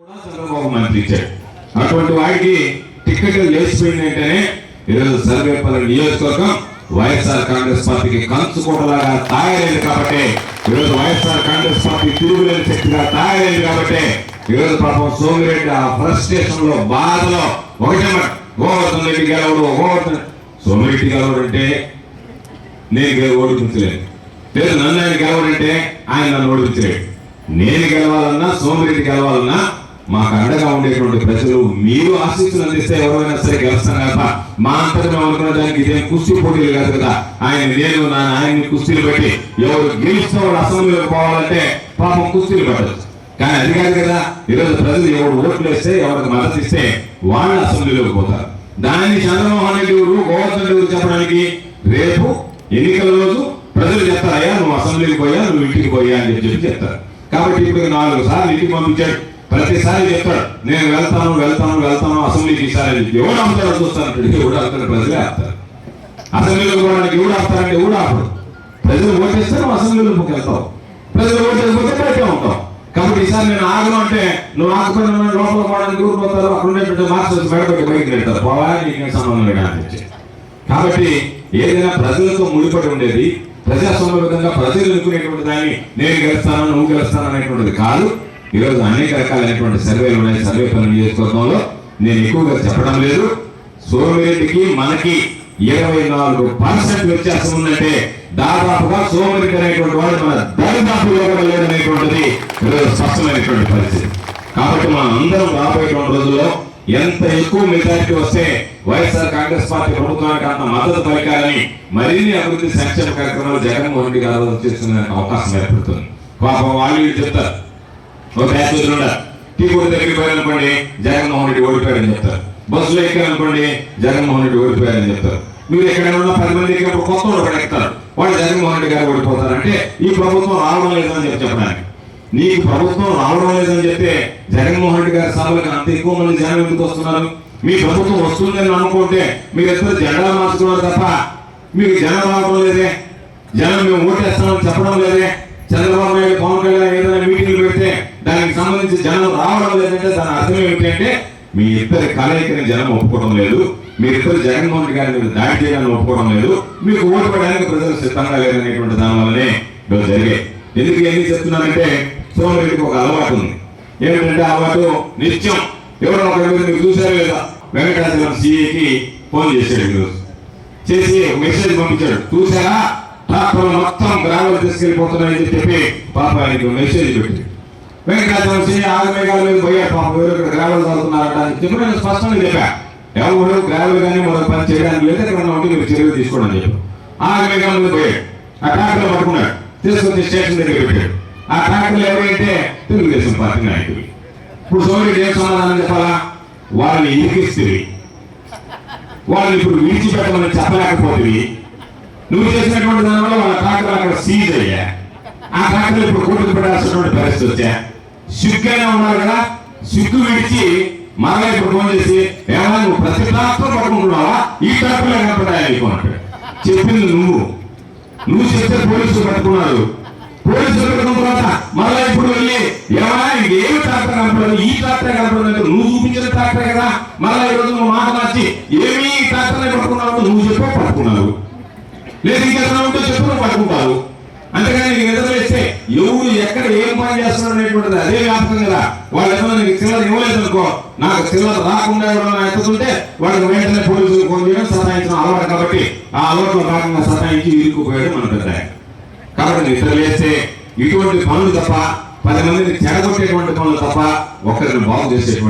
కూడా చంద్రబాబు మంత్రి అటువంటి వాడికి టికెట్ లేచిపోయింది అంటేనే ఈరోజు సర్వేపల్లి నియోజకవర్గం వైఎస్ఆర్ కాంగ్రెస్ పార్టీకి కంచుకోటలాగా తయారైంది కాబట్టి ఈరోజు వైఎస్ఆర్ కాంగ్రెస్ పార్టీ తిరుగులేని శక్తిగా తయారైంది కాబట్టి ఈరోజు పాపం సోమిరెడ్డి ఆ ఫ్రస్ట్రేషన్లో బాధలో ఒకటే గోవర్ధన్ రెడ్డి గెలవడు గోవర్ధన్ సోమిరెడ్డి గెలవడు అంటే నేను ఓడిపించలేదు ఓడిపించలేను లేదు నన్ను ఆయన గెలవడంటే ఆయన నన్ను ఓడిపించలేడు నేను గెలవాలన్నా సోమిరెడ్డి గెలవాలన్నా మాకు అండగా ఉండేటువంటి ప్రజలు మీరు ఆశీస్సులు అందిస్తే ఎవరైనా సరే గెలుస్తాను కదా? మా అంతటా అనుకున్న దానికి ఇదేం కుస్తీ పోటీలు కాదు కదా? ఆయన నేను నా ఆయన్ని కుస్తీలు పెట్టి ఎవరు గెలిస్తే వాళ్ళు అసెంబ్లీలోకి పోవాలంటే పాపం కుస్తీలు పెట్టచ్చు కానీ అది కాదు కదా ఈరోజు ప్రజలు ఎవరు ఓట్లు వేస్తే ఎవరికి మద్దతు ఇస్తే వాళ్ళు అసెంబ్లీలోకి పోతారు. దాన్ని చంద్రమోహన్ రెడ్డి గారు గోవర్ధన్ రెడ్డి చెప్పడానికి రేపు ఎన్నికల రోజు ప్రజలు చెప్తారయ్యా నువ్వు అసెంబ్లీకి పోయా నువ్వు ఇంటికి పోయా అని చెప్పి చెప్తారు. కాబట్టి ఇప్పుడు నాలుగు సార్లు ఇంటికి పంపించాడు ప్రతిసారి చెప్తాడు నేను వెళ్తాను వెళ్తాను వెళ్తాను అసెంబ్లీకి ఈసారి అని చెప్పి. ఎవడు ఆపుతాడో చూస్తానంటాడు ఎవడు ఆపుతాడు ప్రజలే ఆపుతారు. అసెంబ్లీలో కూడా ఎవడు ఆపుతారంటే ఎవడు ఆపడు. ప్రజలు ఓటేస్తే నువ్వు అసెంబ్లీలో అసెంబ్లీలోకి వెళ్తావు. ప్రజలు ఓటేసిపోతే బయటే ఉంటావు. కాబట్టి ఈసారి నేను ఆగను అంటే నువ్వు ఆగకుండా లోపల పోవడానికి ఊరిపోతారు అక్కడ ఉండేటువంటి మార్క్స్ వచ్చి బయటపెట్టి బయటకు వెళ్తారు పోవా నీకేం సంబంధం లేదు కాబట్టి ఏదైనా ప్రజలతో ముడిపడి ఉండేది ప్రజాస్వామ్య విధంగా ప్రజలు ఎన్నుకునేటువంటి దాన్ని నేను గెలుస్తాను నువ్వు గెలుస్తాను అనేటువంటిది కాదు. ఈరోజు అనేక రకాలైనటువంటి సర్వేలు ఉన్నాయి. సర్వే పనులు నియోజకవర్గంలో నేను ఎక్కువగా చెప్పడం లేదు. సోమిరెడ్డికి మనకి ఇరవై నాలుగు పర్సెంట్ వ్యత్యాసం ఉందంటే దాదాపుగా సోమిరెడ్డి అనేటువంటి వాడు మన దరిదాపు లేదనేటువంటిది ఈరోజు స్పష్టమైనటువంటి పరిస్థితి. కాబట్టి మనం అందరం రాబోయేటువంటి రోజుల్లో ఎంత ఎక్కువ మెజారిటీ వస్తే వైఎస్ఆర్ కాంగ్రెస్ పార్టీ ప్రభుత్వానికి అంత మద్దతు పలికాలని మరిన్ని అభివృద్ధి సంక్షేమ కార్యక్రమాలు జగన్మోహన్ రెడ్డి గారు చేస్తున్న అవకాశం ఏర్పడుతుంది. పాపం వాళ్ళు చెప్తారు ఒక బ్యాచ్ వదిలిండారు టీ కొట్టి దగ్గరికి పోయారనుకోండి జగన్మోహన్ రెడ్డి ఓడిపోయారని చెప్తారు. బస్సులో ఎక్కారనుకోండి జగన్మోహన్ రెడ్డి ఓడిపోయారని చెప్తారు. మీరు ఎక్కడైనా ఉన్న పది మంది ఎక్కినప్పుడు కొత్త వాళ్ళు ఎక్కుతారు. వాళ్ళు జగన్మోహన్ రెడ్డి గారు ఓడిపోతారంటే ఈ ప్రభుత్వం రావడం లేదని చెప్పి చెప్పడానికి. నీకు ప్రభుత్వం రావడం లేదని చెప్తే జగన్మోహన్ రెడ్డి గారి సభలకు అంత ఎక్కువ మంది జనం ఎందుకు వస్తున్నారు? మీ ప్రభుత్వం వస్తుందని అనుకుంటే మీరు ఎప్పుడు జెండా మార్చుకున్నారు తప్ప మీకు జనం రావడం లేదే? జనం మేము ఓటేస్తామని చెప్పడం లేదే? నుంచి జనం రావడం లేదంటే దాని అర్థం ఏమిటంటే మీ ఇద్దరి కలయికని జనం ఒప్పుకోవడం లేదు మీరిద్దరు జగన్మోహన్ రెడ్డి గారి మీద దాడి చేయాలని ఒప్పుకోవడం లేదు మీకు ఓడిపోవడానికి ప్రజలు సిద్ధంగా లేదనేటువంటి దాని వల్లనే ఈరోజు జరిగాయి. ఎందుకు ఏం చెప్తున్నానంటే సోమరెడ్డికి ఒక అలవాటు ఉంది. ఏమిటంటే అలవాటు నిత్యం ఎవరో ఒకరి మీరు చూశారు లేదా? వెంకటాచలం సిఏకి ఫోన్ చేశాడు ఈరోజు. చేసి ఒక మెసేజ్ పంపించాడు. చూసారా ట్రాక్టర్ మొత్తం గ్రామాలు తీసుకెళ్ళిపోతున్నాయని చెప్పి పాప ఆయనకి మెసేజ్ పెట్టాడు. వెంకటాచలం సి ఆగమేఘాలు మేము పోయాడు పాప. ఎవరు ఇక్కడ గ్రావెల్ చదువుతున్నారట అని చెప్పి నేను స్పష్టంగా చెప్పా. ఎవరు గ్రావెల్ కానీ మరొక పని చేయడానికి లేదు ఇక్కడ ఉంటే మీరు చర్యలు తీసుకోండి అని చెప్పి ఆగమేఘాల మీద పోయాడు. ఆ ట్రాక్టర్ పట్టుకున్నాడు. తీసుకొచ్చి స్టేషన్ దగ్గర పెట్టాడు ఆ ట్రాక్టర్లు ఎవరైతే తెలుగుదేశం పార్టీ నాయకులు ఇప్పుడు సోమరెడ్డి ఏం సమాధానం చెప్పాలా? వాళ్ళని ఇరికిస్తుంది. వాళ్ళని ఇప్పుడు విడిచిపెట్టమని చెప్పలేకపోతుంది. నువ్వు చేసినటువంటి దానివల్ల వాళ్ళ ట్రాక్టర్ అక్కడ సీజ్ అయ్యా. ఆ ట్రాక్టర్ ఇప్పుడు కోర్టుకు పడాల్సినటువంటి పరిస్థితి వచ్చా సిగ్గైనా ఉన్నారు కదా? సిగ్గు విడిచి మరలా ఇప్పుడు ఫోన్ చేసి ఏమన్నా నువ్వు ప్రతి ట్రాక్టర్ పట్టుకుంటున్నావా? ఈ ట్రాక్టర్లో కనపడాలి నీకు? అంటాడు. చెప్పింది నువ్వు. నువ్వు చెప్తే పోలీసులు పట్టుకున్నారు. పోలీసులు పట్టుకున్న తర్వాత మళ్ళా ఇప్పుడు వెళ్ళి ఏమన్నా ఏమి ట్రాక్టర్ కనపడదు? ఈ ట్రాక్టర్ కనపడదు నువ్వు చూపించిన ట్రాక్టర్ కదా? మళ్ళా ఈ రోజు నువ్వు మాట మార్చి ఏమి ఈ పట్టుకున్నావు నువ్వు చెప్పే పట్టుకున్నావు. లేదు ఇంకెక్కడ ఉంటే చెప్పు పట్టుకుంటావు. అంతేగాని నీకు నిద్ర వేస్తే ఎవరు ఎక్కడ ఏం పని చేస్తున్నారు అనేటువంటిది అదే వ్యాపకం కదా. వాళ్ళు ఏమో నీకు చిల్లర ఇవ్వలేదు అనుకో నాకు చిల్లర రాకుండా ఎవరైనా ఎత్తుతుంటే వాళ్ళకి వెంటనే పోలీసులు ఫోన్ చేయడం సతాయించడం అలవాటు కాబట్టి ఆ అలవాట్లో భాగంగా సతాయించి ఇరుక్కుపోయాడు మన పెద్ద కాబట్టి నిద్ర వేస్తే ఇటువంటి పనులు తప్ప పది మందిని చెడగొట్టేటువంటి పనులు తప్ప ఒక్కరిని బాగు చేసేటువంటి